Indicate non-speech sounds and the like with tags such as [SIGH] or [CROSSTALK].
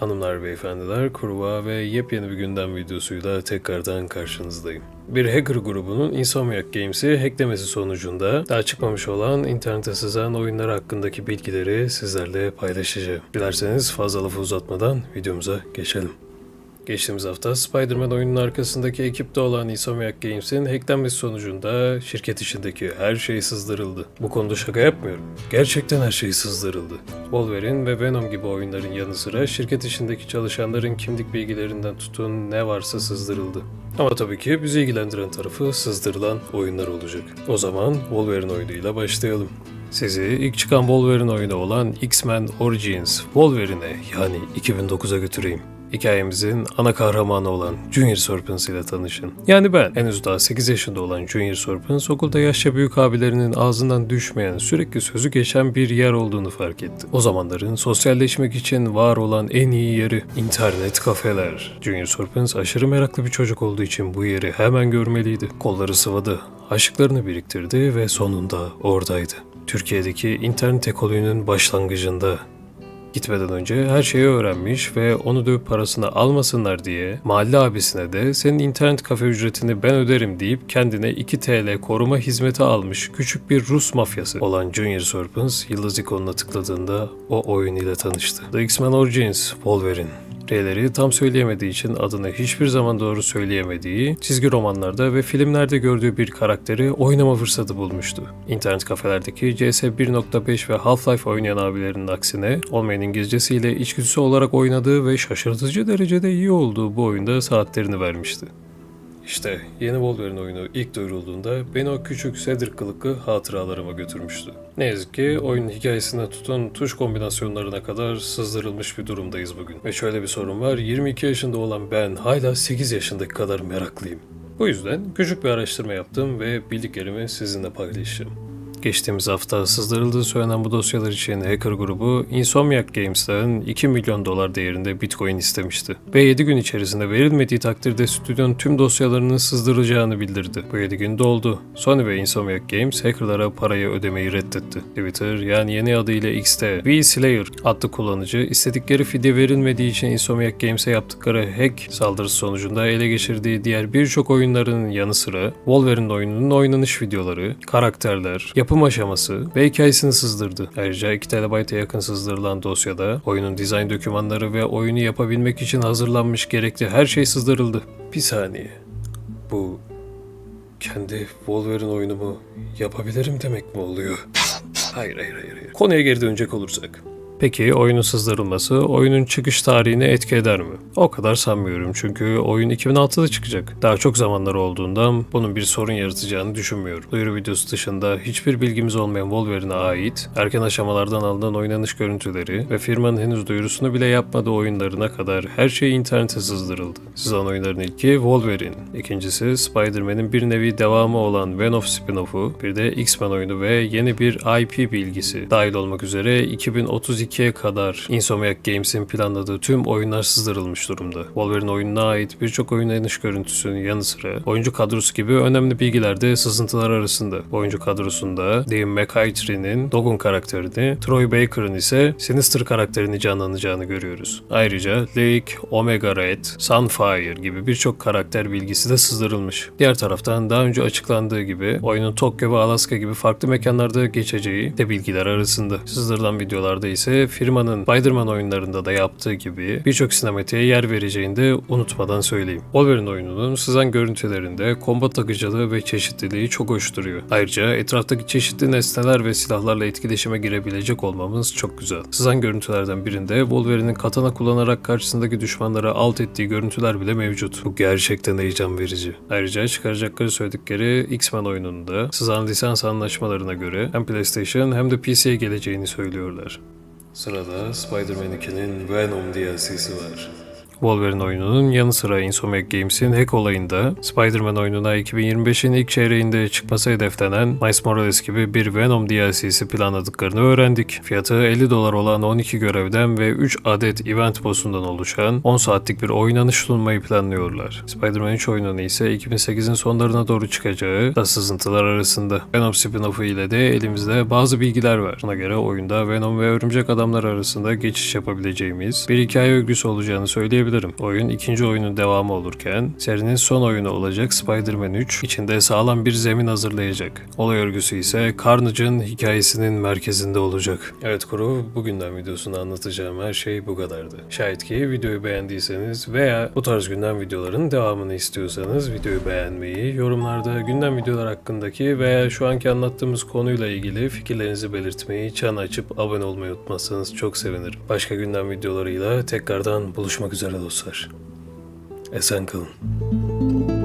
Hanımlar, beyefendiler, kurbağa ve yepyeni bir gündem videosuyla tekrardan karşınızdayım. Bir hacker grubunun Insomniac Games'i hacklemesi sonucunda daha çıkmamış olan internete sızan oyunlar hakkındaki bilgileri sizlerle paylaşacağım. Dilerseniz fazla lafı uzatmadan videomuza geçelim. Geçtiğimiz hafta Spider-Man oyunun arkasındaki ekipte olan Insomniac Games'in hacklenmesi sonucunda şirket içindeki her şey sızdırıldı. Bu konuda şaka yapmıyorum. Gerçekten her şey sızdırıldı. Wolverine ve Venom gibi oyunların yanı sıra şirket içindeki çalışanların kimlik bilgilerinden tutun ne varsa sızdırıldı. Ama tabii ki bizi ilgilendiren tarafı sızdırılan oyunlar olacak. O zaman Wolverine oyunuyla başlayalım. Sizi ilk çıkan Wolverine oyunu olan X-Men Origins Wolverine'e yani 2009'a götüreyim. Hikayemizin ana kahramanı olan Junior Sorpens ile tanışın. Yani ben henüz daha 8 yaşında olan Junior Sorpens okulda yaşça büyük abilerinin ağzından düşmeyen sürekli sözü geçen bir yer olduğunu fark etti. O zamanların sosyalleşmek için var olan en iyi yeri internet kafeler. Junior Sorpens aşırı meraklı bir çocuk olduğu için bu yeri hemen görmeliydi. Kolları sıvadı, aşıklarını biriktirdi ve sonunda oradaydı. Türkiye'deki internet ekolünün başlangıcında Gitmeden önce her şeyi öğrenmiş ve onu dövüp parasını almasınlar diye mahalle abisine de senin internet kafe ücretini ben öderim deyip kendine 2 TL koruma hizmeti almış küçük bir Rus mafyası olan Junior Serpens yıldız ikonuna tıkladığında o oyun ile tanıştı. The X-Men Origins Wolverine R'leri tam söyleyemediği için adını hiçbir zaman doğru söyleyemediği, çizgi romanlarda ve filmlerde gördüğü bir karakteri oynama fırsatı bulmuştu. İnternet kafelerdeki CS 1.5 ve Half-Life oynayan abilerinin aksine olmayan İngilizcesiyle içgüdüsü olarak oynadığı ve şaşırtıcı derecede iyi olduğu bu oyunda saatlerini vermişti. İşte yeni Wolverine oyunu ilk duyurulduğunda beni o küçük Cedric kılıklı hatıralarıma götürmüştü. Ne yazık ki oyunun hikayesine tutun tuş kombinasyonlarına kadar sızdırılmış bir durumdayız bugün. Ve şöyle bir sorun var, 22 yaşında olan ben hala 8 yaşındaki kadar meraklıyım. Bu yüzden küçük bir araştırma yaptım ve bildiklerimi sizinle paylaşacağım. Geçtiğimiz hafta sızdırıldığı söylenen bu dosyalar için hacker grubu Insomniac Games'ten 2 milyon dolar değerinde bitcoin istemişti. Ve 7 gün içerisinde verilmediği takdirde stüdyonun tüm dosyalarının sızdırılacağını bildirdi. Bu 7 gün doldu. Sony ve Insomniac Games hackerlara parayı ödemeyi reddetti. Twitter yani yeni adıyla X'te V Slayer adlı kullanıcı istedikleri fidye verilmediği için Insomniac Games'e yaptıkları hack saldırısı sonucunda ele geçirdiği diğer birçok oyunların yanı sıra Wolverine oyununun oynanış videoları, karakterler, yapım aşaması ve hikayesini sızdırdı. Ayrıca 2 TB'ye yakın sızdırılan dosyada oyunun dizayn dokümanları ve oyunu yapabilmek için hazırlanmış gerekli her şey sızdırıldı. Bir saniye. Bu kendi Wolverine oyunumu yapabilirim demek mi oluyor? [LAUGHS] Hayır hayır hayır. hayır. Konuya geri dönecek olursak. Peki oyunun sızdırılması oyunun çıkış tarihine etki eder mi? O kadar sanmıyorum çünkü oyun 2006'da çıkacak. Daha çok zamanları olduğundan bunun bir sorun yaratacağını düşünmüyorum. Duyuru videosu dışında hiçbir bilgimiz olmayan Wolverine'e ait erken aşamalardan alınan oynanış görüntüleri ve firmanın henüz duyurusunu bile yapmadığı oyunlarına kadar her şey internete sızdırıldı. Sızan oyunların ilki Wolverine, ikincisi Spider-Man'in bir nevi devamı olan Venom spin-off'u, bir de X-Men oyunu ve yeni bir IP bilgisi dahil olmak üzere 2032 2022'ye kadar Insomniac Games'in planladığı tüm oyunlar sızdırılmış durumda. Wolverine oyununa ait birçok oynanış görüntüsünün yanı sıra oyuncu kadrosu gibi önemli bilgiler de sızıntılar arasında. Oyuncu kadrosunda Dave McItree'nin Dogun karakterini, Troy Baker'ın ise Sinister karakterini canlanacağını görüyoruz. Ayrıca Lake, Omega Red, Sunfire gibi birçok karakter bilgisi de sızdırılmış. Diğer taraftan daha önce açıklandığı gibi oyunun Tokyo ve Alaska gibi farklı mekanlarda geçeceği de bilgiler arasında. Sızdırılan videolarda ise firmanın Spider-Man oyunlarında da yaptığı gibi birçok sinematiğe yer vereceğini de unutmadan söyleyeyim. Wolverine oyununun sızan görüntülerinde kombat akıcılığı ve çeşitliliği çok hoş duruyor. Ayrıca etraftaki çeşitli nesneler ve silahlarla etkileşime girebilecek olmamız çok güzel. Sızan görüntülerden birinde Wolverine'in katana kullanarak karşısındaki düşmanları alt ettiği görüntüler bile mevcut. Bu gerçekten heyecan verici. Ayrıca çıkaracakları söyledikleri X-Men oyununda sızan lisans anlaşmalarına göre hem PlayStation hem de PC'ye geleceğini söylüyorlar. Sırada Spider-Man 2'nin Venom DLC'si var. Wolverine oyununun yanı sıra Insomniac Games'in hack olayında Spider-Man oyununa 2025'in ilk çeyreğinde çıkması hedeflenen Miles Morales gibi bir Venom DLC'si planladıklarını öğrendik. Fiyatı 50 dolar olan 12 görevden ve 3 adet event boss'undan oluşan 10 saatlik bir oynanış sunmayı planlıyorlar. Spider-Man 3 oyununu ise 2008'in sonlarına doğru çıkacağı da sızıntılar arasında. Venom spin-off'u ile de elimizde bazı bilgiler var. Buna göre oyunda Venom ve Örümcek Adamlar arasında geçiş yapabileceğimiz bir hikaye örgüsü olacağını söyleyebilirim. Oyun ikinci oyunun devamı olurken serinin son oyunu olacak Spider-Man 3 içinde sağlam bir zemin hazırlayacak. Olay örgüsü ise Carnage'ın hikayesinin merkezinde olacak. Evet kuru bugünden videosunda anlatacağım her şey bu kadardı. Şayet ki videoyu beğendiyseniz veya bu tarz gündem videoların devamını istiyorsanız videoyu beğenmeyi, yorumlarda gündem videolar hakkındaki veya şu anki anlattığımız konuyla ilgili fikirlerinizi belirtmeyi, çan açıp abone olmayı unutmazsanız çok sevinirim. Başka gündem videolarıyla tekrardan buluşmak üzere dostlar. Esen kalın.